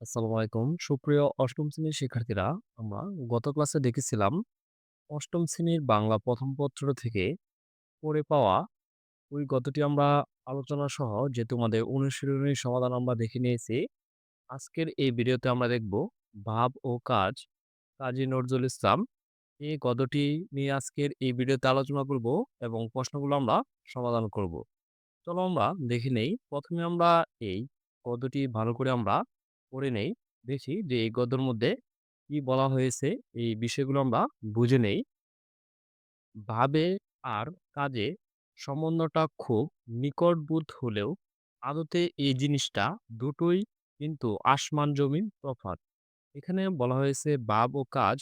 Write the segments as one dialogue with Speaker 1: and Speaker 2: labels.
Speaker 1: আসসালামু আলাইকুম। সুপ্রিয় অষ্টম শ্রেণির শিক্ষার্থীরা, আমরা গত ক্লাসে দেখেছিলাম অষ্টম শ্রেণির বাংলা প্রথম পত্র থেকে পড়ে পাওয়া ওই গতটি আমরা আলোচনা সহ যে তোমাদের অনুশীলনীর সমাধান আমরা দেখে নিয়েছি। আজকের এই ভিডিওতে আমরা দেখব ভাব ও কাজ, কাজী নজরুল ইসলাম। এই গদ্যটি নিয়ে আজকের এই ভিডিওতে আলোচনা করব এবং প্রশ্নগুলো আমরা সমাধান করব। চলো আমরা দেখে নেই। প্রথমে আমরা এই গদ্যটি ভালো করে আমরা পড়ে নেই। দেখি যে এই গদ্যের মধ্যে কি বলা হয়েছে, এই বিষয়গুলো আমরা বুঝে নেই। ভাবে আর কাজে সম্বন্ধটা খুব নিকটবর্তী হলেও আদতে এই জিনিসটা দুটোই কিন্তু আসমান জমিন তফাৎ। এখানে বলা হয়েছে ভাব ও কাজ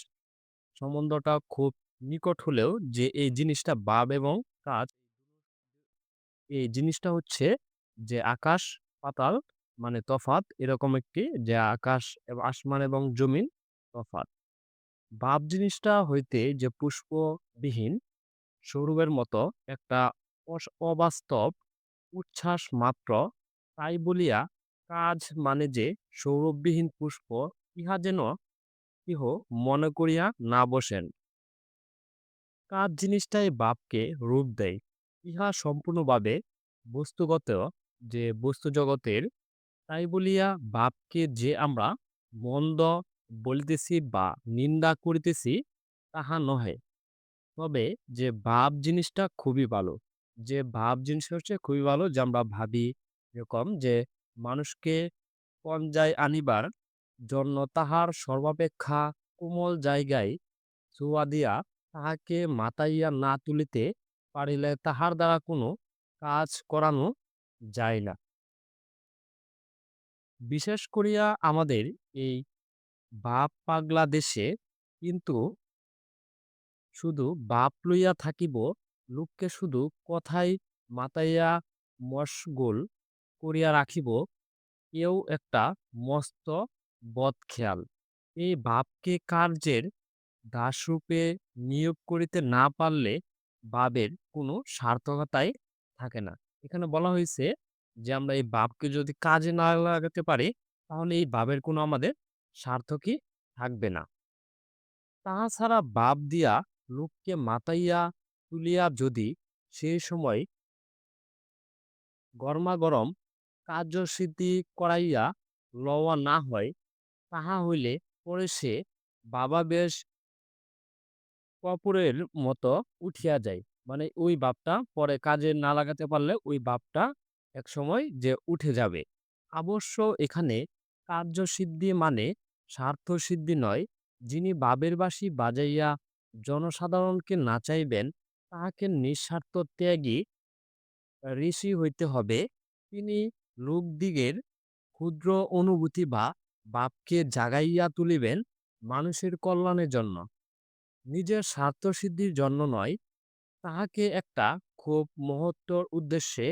Speaker 1: সম্বন্ধটা খুব নিকট হলেও যে এই জিনিসটা ভাব এবং কাজ এই জিনিসটা হচ্ছে যে আকাশ পাতাল মানে তফাত এরকম একটি যে আকাশ আসমান এবং জমিন তফাত ভাব জিনিসটা হইতে যে পুষ্পবিহীন সৌরভের মতো একটা অবাস্তব উচ্ছ্বাস মাত্র, তাই বলিয়া কাজ মানে যে সৌরভবিহীন পুষ্প ইহা যেন কেহ মনে করিয়া না বসেন। কাজ জিনিসটাই বাপকে রূপ দেয়। ইহা সম্পূর্ণভাবে বস্তুগত যে বস্তু জগতের, তাই বলিয়া বাপকে যে আমরা মন্দ বলিতেছি বা নিন্দা করিতেছি, তাহা নহে। তবে যে ভাব জিনিসটা খুবই ভালো। যে ভাব জিনিসটা হচ্ছে খুবই ভালো যে আমরা ভাবি এরকম যে মানুষকে পর্যায় আনিবার জন্য তাহার সর্বাপেক্ষা কোমল জায়গায় ছোঁয়া দিয়া তাহাকে মাতাইয়া না তুলিতে পারিলে তাহার দ্বারা কোনো কাজ করানো যায় না। বিশেষ করিয়া আমাদের এই বাপ পাগলা দেশে কিন্তু শুধু বাপ লইয়া থাকিব, লোককে শুধু কথাই মাতাইয়া মশগুল করিয়া রাখিব, এও একটা মস্ত বদ খেয়াল এই বাপকে কার্যের দাসরূপে নিয়োগ করিতে না পারলে ভাবের কোনো সার্থকতাই থাকে না। এখানে বলা হয়েছে যে আমরা এই ভাবকে যদি কাজে না লাগাতে পারি, তাহলে এই ভাবের কোনো আমাদের সার্থকই থাকবে না। তাহা ছাড়া ভাব দিয়া লোককে মাতাইয়া তুলিয়া যদি সেই সময় গরমাগরম কার্যসিদ্ধি করাইয়া লওয়া না হয়, তাহা হইলে পরে সে বাবা বেশ কর্পূরের মতো উঠিয়া যায়। মানে ওই বাপটা পরে কাজে না লাগাতে পারলে ওই ভাবটা একসময় যে উঠে যাবে। অবশ্য এখানে কার্যসিদ্ধি মানে স্বার্থসিদ্ধি নয়। যিনি ভাবের বাঁশি বাজাইয়া জনসাধারণকে নাচাইবেন, তাহাকে নিঃস্বার্থ ত্যাগী ঋষি হইতে হবে। তিনি লোকদিগের ক্ষুদ্র অনুভূতি বা বাপকে জাগাইয়া তুলিবেন মানুষের কল্যাণের জন্য। নিজের স্বার্থসিদ্ধির জন্য নয়, তাহাকে একটা খুব মহত্তর উদ্দেশ্যে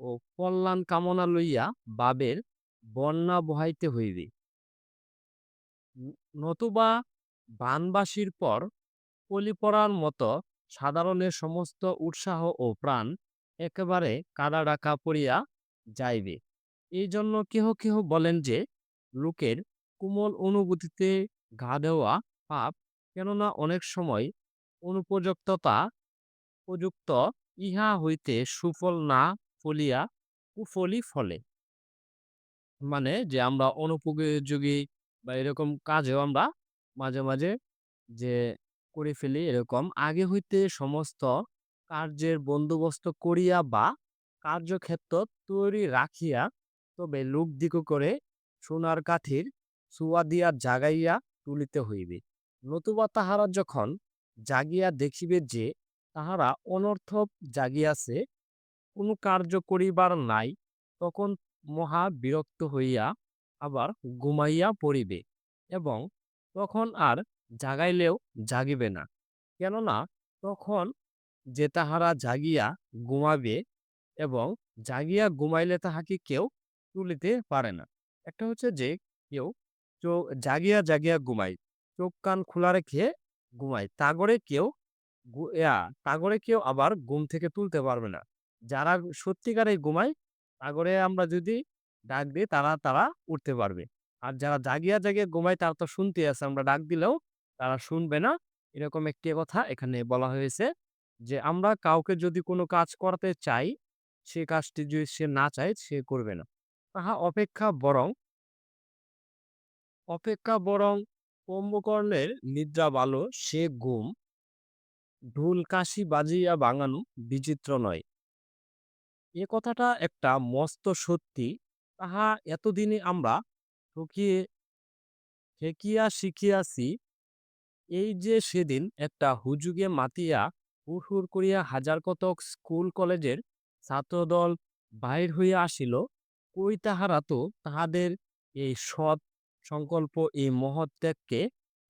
Speaker 1: ও কল্যাণ কামনা লইয়া বাবের বন্যা বহাইতে হইবে। নতুবা বানবাসীর পর কলি পড়ার মতো সাধারণের সমস্ত উৎসাহ ও প্রাণ একেবারে কাদাডাকা পড়িয়া যাইবে। এই জন্য কেহ কেহ বলেন যে, লোকের কোমল অনুভূতিতে ঘা দেওয়া পাপ, কেননা অনেক সময় অনুপযুক্ততা উপযুক্ত ইহা হইতে সুফল না ফলিয়া কুফলি ফলে। মানে যে আমরা অনুপযোগী বা এরকম কাজেও আমরা মাঝে, মাঝে যে করে ফেলি এরকম আগে হইতে সমস্ত কার্যের বন্দোবস্ত করিয়া বা কার্যক্ষেত্র তৈরি রাখিয়া তবে লোকদিগও করে সোনার কাঠির ছোঁয়া দিয়া জাগাইয়া তুলিতে হইবে। নতুবা তাহারা যখন জাগিয়া দেখিবে যে তাহারা অনর্থক জাগিয়াছে, কোনো কার্য করিবার নাই, তখন মহা বিরক্ত হইয়া আবার ঘুমাইয়া পড়িবে এবং তখন আর জাগাইলেও জাগিবে না। কেননা তখন যে তাহারা জাগিয়া ঘুমাবে এবং জাগিয়া ঘুমাইলে তাহাকে কেউ তুলিতে পারে না। একটা হচ্ছে যে কেউ চো জাগিয়া, জাগিয়া ঘুমাই চোখ কান খোলা রেখে ঘুমায়। তাগরে কেউ তাগরে কেউ আবার ঘুম থেকে তুলতে পারবে না। যারা সত্যিকারে ঘুমায়, তাগরে আমরা যদি ডাক দিই তারা, তারা উঠতে পারবে। আর যারা জাগিয়া, জাগিয়া ঘুমায় তারা তো শুনতে আছে। আমরা ডাক দিলেও তারা শুনবে না। এরকম একটি কথা এখানে বলা হয়েছে যে, আমরা কাউকে যদি কোনো কাজ করাতে চাই, সে কাজটি যদি সে না চায়, সে করবে না। তাহা অপেক্ষা বরং অপেক্ষা বরং কুম্ভকর্ণের নিদ্রা ভালো, সে ঘুম ঢোল কাশি বাজিয়া বাঙানো বিচিত্র নয়। এ কথাটা একটা মস্ত সত্যি। তাহা এতদিনে আমরা ঠকিয়ে ঠেকিয়া শিখিয়াছি। এই যে সেদিন একটা হুজুগে মাতিয়া হুড় করিয়া হাজার কতক স্কুল কলেজের ছাত্রদল বাহির হইয়া আসিল, কই তাহারা তো তাহাদের এই সৎ সংকল্প এই মহৎ ত্যাগকে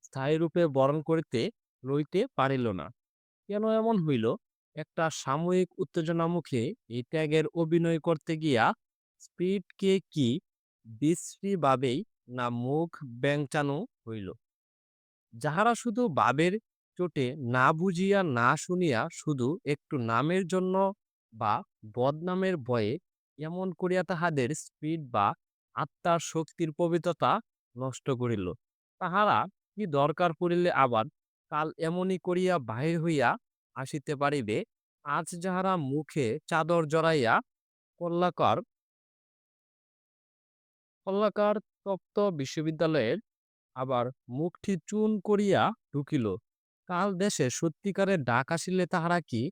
Speaker 1: স্থায়ীরূপে বরণ করিতে লইতে পারিল না। কেন এমন হইল? একটা সাময়িক উত্তেজনামুখে এই ত্যাগের অভিনয় করতে গিয়া স্পিরিটকে কি বিশ্রীভাবেই না মুখ ব্যাংচানো হইল। যাহারা শুধু ভাবের চোটে না বুঝিয়া না শুনিয়া শুধু একটু নামের জন্য বা বদনামের ভয়ে এমন করিয়া তাহাদের স্পিড বা আত্মার শক্তির পবিত্রতা নষ্ট করিল, তাহারা কি দরকার পড়িলে আবার কাল এমনই করিয়া বাহির হইয়া আসিতে পারিবে। আজ যাহারা মুখে চাদর জড়াইয়া কল্লাকর কল্লাকার তপ্ত বিশ্ববিদ্যালয়ের আবার মুখটি চূন করিয়া ঢুকিল, কাল দেশে সত্যিকারের ডাক আসিলে তাহারা কি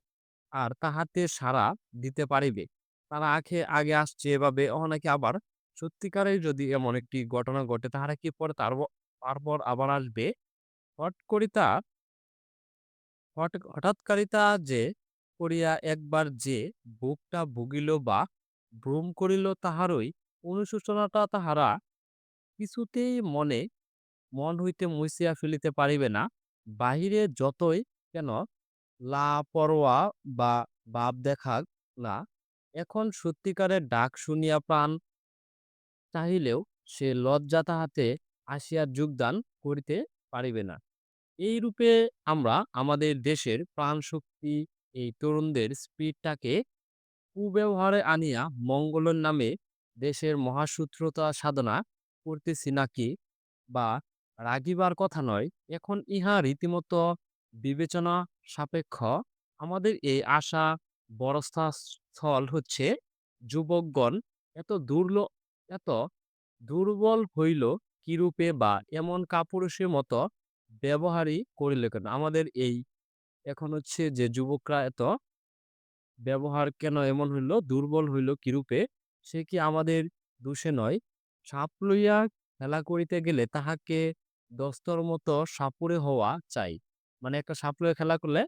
Speaker 1: আর তাহাতে সাড়া দিতে পারিবে? তারা আগে আগে আসছে এভাবে অনেকে আবার সত্যিকারের যদি এমন একটি ঘটনা ঘটে তাহারা কি পরে তার তারপর আবার আসবে? হট করিতা হঠাৎকারিতা যে করিয়া একবার যে বুকটা ভুগিল বা ভ্রম করিল তাহারই অনুশোচনাটা তাহারা কিছুতেই মনে মন হইতে মুছিয়া ফেলিতে পারিবে না। বাহিরে যতই কেন লাপরোয়া বা ভাব দেখাক না, এখন সত্যিকারের ডাক শুনিয়া প্রাণ চাহিলেও সে লজ্জা তাহাতে আসিয়া যোগদান করিতে পারিবে না। এইরূপে আমরা আমাদের দেশের প্রাণশক্তি, এই তরুণদের স্পিরিটটাকে কুব্যবহারে আনিয়া মঙ্গলের নামে দেশের মহাসূত্রতা সাধনা করতেছি নাকি বা রাগিবার কথা নয়। এখন ইহা রীতিমত বিবেচনা সাপেক্ষ। আমাদের এই আশা ভরসা স্থল হচ্ছে, যুবকগণ এত দুর্ল, এত দুর্বল হইল কিরূপে বা এমন কাপুরুষের মতো ব্যবহারই করিলে কেন? আমাদের এই এখন হচ্ছে যে যুবকরা এত ব্যবহার কেন এমন হইল, দুর্বল হইল কিরূপে? সে কি আমাদের দোষে নয়? সাপ লইয়া খেলা করিতে গেলে তাহাকে দস্তর মতো সাপুরে হওয়া চাই। মানে একটা সাপ লইয়া খেলা করলে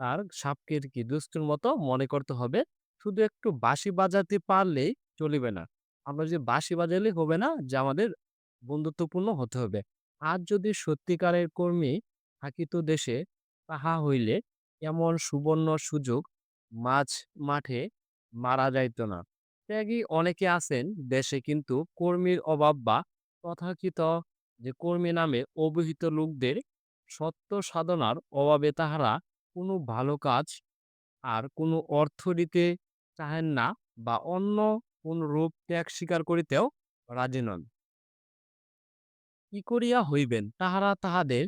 Speaker 1: তার সাপকে কি দুষ্টুর মতো মনে করতে হবে। শুধু একটু বাঁশি বাজাতে পারলেই চলিবে না। আমরা যে বাঁশি বাজাইলেই হবে না যে আমাদের বন্ধুত্বপূর্ণ হতে হবে। আজ যদি সত্যিকারের কর্মী থাকিত দেশে, তাহা হইলে এমন সুবর্ণ সুযোগ মাঝ মাঠে মারা যাইত না। ত্যাগী অনেকে আছেন দেশে কিন্তু কর্মীর অভাব বা তথাকথিত যে কর্মী নামে অবহিত লোকদের সত্য সাধনার অভাবে তাহারা কোনো ভালো কাজ আর কোনো অর্থ দিতে চাহেন না বা অন্য কোন রূপ ত্যাগ স্বীকার করিতেও রাজি নন। কি করিয়া হইবেন? তাহারা তাহাদের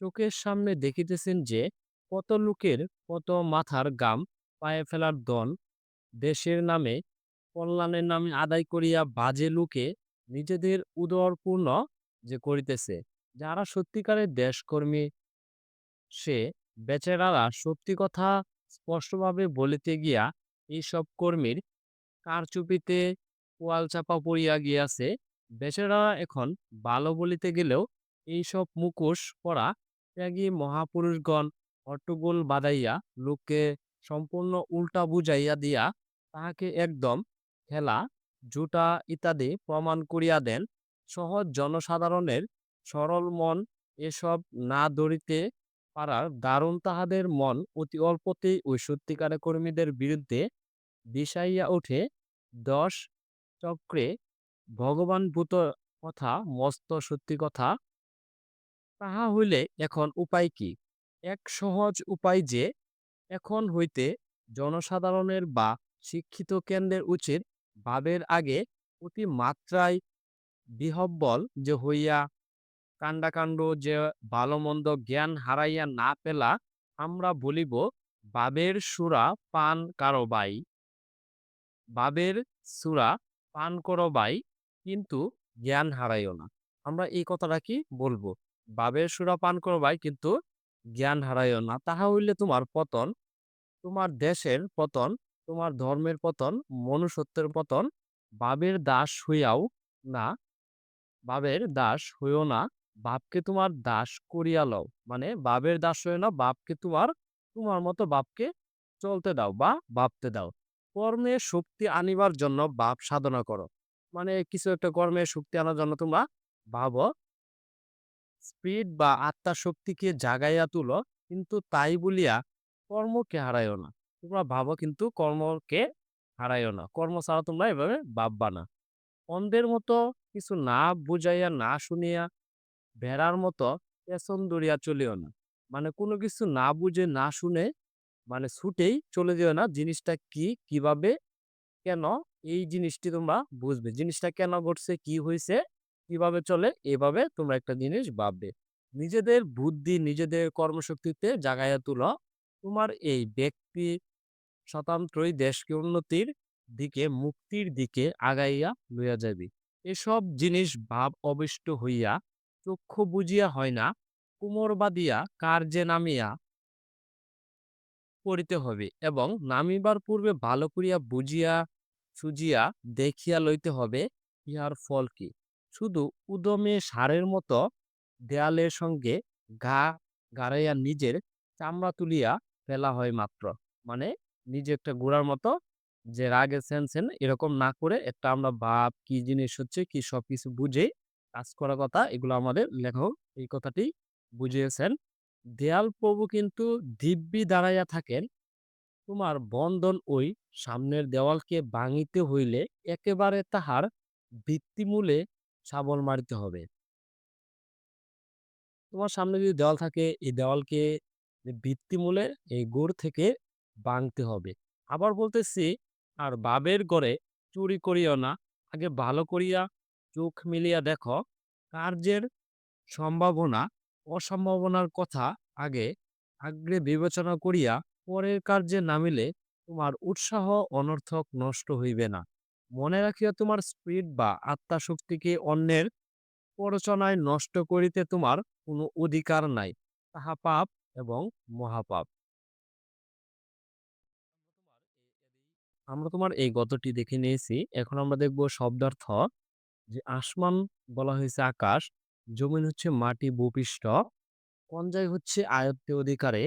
Speaker 1: চোখের সামনে দেখিতেছেন যে, কত লোকের কত মাথার গাম, পায়ে ফেলার দন, দেশের নামে, কল্যাণের নামে আদায় করিয়া বাজে লোকে নিজেদের উদরপূর্ণ যে করিতেছে। যারা সত্যিকারের দেশকর্মী, সে বেচারারা সত্যি কথা স্পষ্টভাবে বলিতে গিয়া, এইসব কর্মীর কারচুপিতে পোয়ালচাপা পড়িয়া গিয়াছে। বেচারারা এখন ভালো বলিতে গেলেও এইসব মুখোশ পরা ত্যাগী মহাপুরুষগণ হট্টগোল বাধাইয়া লোককে সম্পূর্ণ উল্টা বুঝাইয়া দিয়া তাহাকে একদম খেলা, ঝুটা ইত্যাদি প্রমাণ করিয়া দেন। সহজ জনসাধারণের সরল মন এসব না ধরিতে পারার দারুণ তাহাদের মন অতি অল্পতেই ওই সত্যিকারের কর্মীদের বিরুদ্ধে বিষাইয়া ওঠে। দশ চক্রে ভগবানভূত কথা মস্ত সত্যি কথা। তাহা হইলে এখন উপায় কি? এক সহজ উপায় যে, এখন হইতে জনসাধারণের বা শিক্ষিত কেন্দ্রের উচিত ভাবের আগে অতি মাত্রায় বিহব্বল যে হইয়া কাণ্ডাকাণ্ড যে ভালো-মন্দ জ্ঞান হারাইয়া না পেলা আমরা বলিব বাবের সুরা পান কারও বাই বাবের সুরা পান করো বাই কিন্তু জ্ঞান হারাইও না। আমরা এই কথাটা কি বলব? বাবের সুরা পান করো ভাই, কিন্তু জ্ঞান হারাইও না। তাহা হইলে তোমার পতন, তোমার দেশের পতন, তোমার ধর্মের পতন, মনুষ্যত্বের পতন, বাবের দাস হইয়াও না, বাবের দাস হইও না, বাপকে তোমার দাস করিয়া লও। মানে বাবের দাস হইও না, বাপকে তোমার তোমার মতো বাপকে চলতে দাও বা ভাবতে দাও। কর্মে শক্তি আনিবার জন্য বাপ সাধনা করো। মানে কিছু একটা কর্মে শক্তি আনার জন্য তোমরা ভাবো। স্পিড বা আত্মার শক্তিকে জাগাইয়া তুলো, কিন্তু তাই বলিয়া কর্মকে হারাইও না। তোমরা ভাবো কিন্তু কর্মকে হারাইও না। কর্ম ছাড়া তোমরা এভাবে ভাববা না। অন্ধের মতো কিছু না বুঝাইয়া, না শুনিয়া, ভেড়ার মতো পেছন দড়িয়া চলিও না। মানে কোনো কিছু না বুঝে, না শুনে মানে ছুটেই চলে যেও না। জিনিসটা কি, কীভাবে, কেন এই জিনিসটি তোমরা বুঝবে। জিনিসটা কেন ঘটছে? কি হয়েছে? কীভাবে চলে? এভাবে তোমরা একটা জিনিস ভাববে। নিজেদের বুদ্ধি, নিজেদের কর্মশক্তিতে জাগাইয়া তুলো। তোমার এই ব্যক্তি স্বতন্ত্রই দেশকে উন্নতির দিকে, মুক্তির দিকে আগাইয়া লইয়া যাবি। এসব জিনিস ভাব অবিষ্ট হইয়া, চক্ষু বুঝিয়া হয় না, কুমোর বাদিয়া কার্যে নামিয়া করিতে হবে এবং নামিবার পূর্বে ভালো করিয়া বুঝিয়া সুজিয়া দেখিয়া লইতে হবে, ইহার ফল কি? শুধু উদমে সারের মতো দেয়ালের সঙ্গে গা গাড়াইয়া নিজের চামড়া তুলিয়া ফেলা হয় মাত্র। মানে নিজে একটা গোড়ার মতো যে রাগে সেন সেন এরকম না করে একটা আমরা ভাব কি জিনিস হচ্ছে কি সবকিছু বুঝে কাজ করার কথা এগুলো আমাদের লেখক এই কথাটি বুঝিয়েছেন। দেয়াল প্রভু কিন্তু দিব্যি দাঁড়াইয়া থাকেন তোমার বন্ধন ওই সামনের দেওয়ালকে ভাঙিতে হইলে একেবারে তাহার ভিত্তিমূলে শাবল মারিতে হবে। তোমার সামনে যদি দেওয়াল থাকে, এই দেওয়ালকে ভিত্তিমূলে এই গোড় থেকে ভাঙতে হবে। আবার বলতেছি, আর বাবের গড়ে চুরি করিও না। আগে ভালো করিয়া চোখ মিলিয়া দেখো, কার্যের সম্ভাবনা, অসম্ভাবনার কথা আগে আগ্রে বিবেচনা করিয়া পরের কার্যে নামিলে তোমার উৎসাহ অনর্থক নষ্ট হইবে না। মনে রাখিয়া তোমার স্পিড বা আত্মা শক্তিকে অন্যের প্ররোচনায় নষ্ট করিতে তোমার কোনো অধিকার নাই, তাহা পাপ এবং মহাপাপ। আমরা তোমার এই গতটি দেখে নিয়েছি। এখন আমরা দেখব শব্দার্থ যে আসমান বলা হয়েছে আকাশ, জমিন হচ্ছে মাটি ভূপৃষ্ঠ কঞ্জাই হচ্ছে আয়ত্তে অধিকারে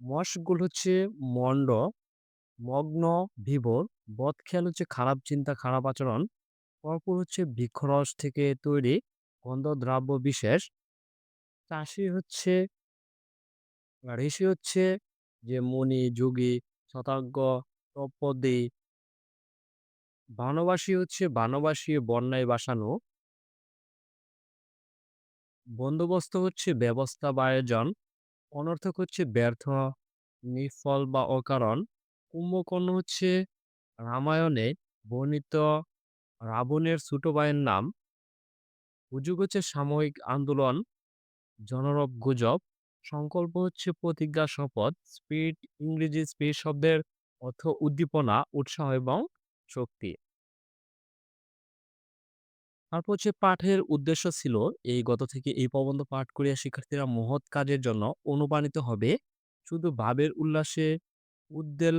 Speaker 1: মশগুল হচ্ছে মন্ড, মগ্ন, বিভোর। বদখেয়াল হচ্ছে খারাপ চিন্তা, খারাপ আচরণ। কর্পূর হচ্ছে বৃক্ষরস থেকে তৈরি গন্ধদ্রব্য বিশেষ। চাষি হচ্ছে ঋষি হচ্ছে যে মুনি, যোগী, শতাজ্ঞ তপদি বানবাসী হচ্ছে বানবাসী, বন্যায় বাসানো। বন্দোবস্ত হচ্ছে ব্যবস্থা বা আয়োজন। অনর্থক হচ্ছে ব্যর্থ নিফল বা অকারণ। কুম্ভকর্ণ হচ্ছে রামায়ণে বর্ণিত রাবণের ছোট ভাইয়ের নাম। হুজুগ হচ্ছে সাময়িক আন্দোলন, জনরব গুজব। সংকল্প হচ্ছে প্রতিজ্ঞা শপথ, স্পিড ইংরেজি স্পিড শব্দের অর্থ উদ্দীপনা, উৎসাহ এবং শক্তি। তারপর হচ্ছে পাঠের উদ্দেশ্য ছিল, এই গত থেকে এই প্রবন্ধ পাঠ করিয়া শিক্ষার্থীরা মহৎ কাজের জন্য অনুপ্রাণিত হবে। শুধু ভাবের উল্লাসে উদ্বেল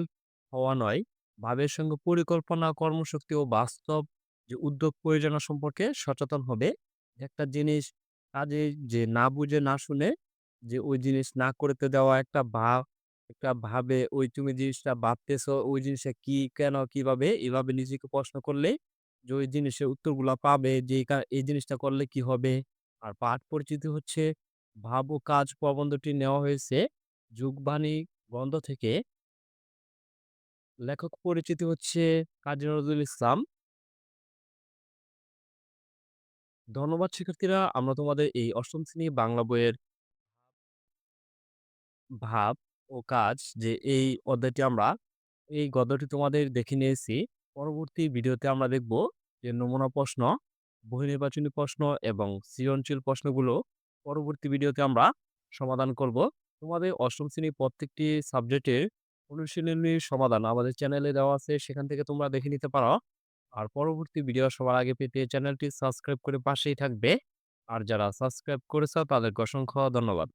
Speaker 1: হওয়া নয়, ভাবের সঙ্গে পরিকল্পনা, কর্মশক্তি ও বাস্তব যে উদ্যোগ প্রয়োজনা সম্পর্কে সচেতন হবে। একটা জিনিস কাজে যে না বুঝে, না শুনে, যে ওই জিনিস না করতে দেওয়া একটা ভাব একটা ভাবে, ওই তুমি জিনিসটা ভাবতেছো, ওই জিনিসটা কি, কেন, কীভাবে? এভাবে নিজেকে প্রশ্ন করলে যে ওই জিনিসের উত্তরগুলা পাবে, যে এই এই জিনিসটা করলে কি হবে? আর পাঠ পরিচিতি হচ্ছে ভাব ও কাজ প্রবন্ধটি নেওয়া হয়েছে যুগবাণী গ্রন্থ থেকে। লেখক পরিচিতি হচ্ছে কাজী নজরুল ইসলাম। ধন্যবাদ শিক্ষার্থীরা, আমরা তোমাদের এই অষ্টম শ্রেণি বাংলা বইয়ের ভাব ও কাজ যে এই অধ্যায়টি আমরা, এই গদ্যটি তোমাদের দেখে নিয়েছি। পরবর্তী ভিডিওতে আমরা দেখব যে নমুনা প্রশ্ন বহুনির্বাচনী প্রশ্ন এবং সৃজনশীল প্রশ্নগুলো পরবর্তী ভিডিওতে আমরা সমাধান করব। তোমাদের অষ্টম শ্রেণির প্রত্যেকটি সাবজেক্টের অনুশীলনীর সমাধান আমাদের চ্যানেলে দেওয়া আছে। সেখান থেকে তোমরা দেখে নিতে পারো। আর পরবর্তী ভিডিও সবার আগে পেতে চ্যানেলটি সাবস্ক্রাইব করে পাশেই থাকবে। আর যারা সাবস্ক্রাইব করেছ তাদেরকে অসংখ্য ধন্যবাদ।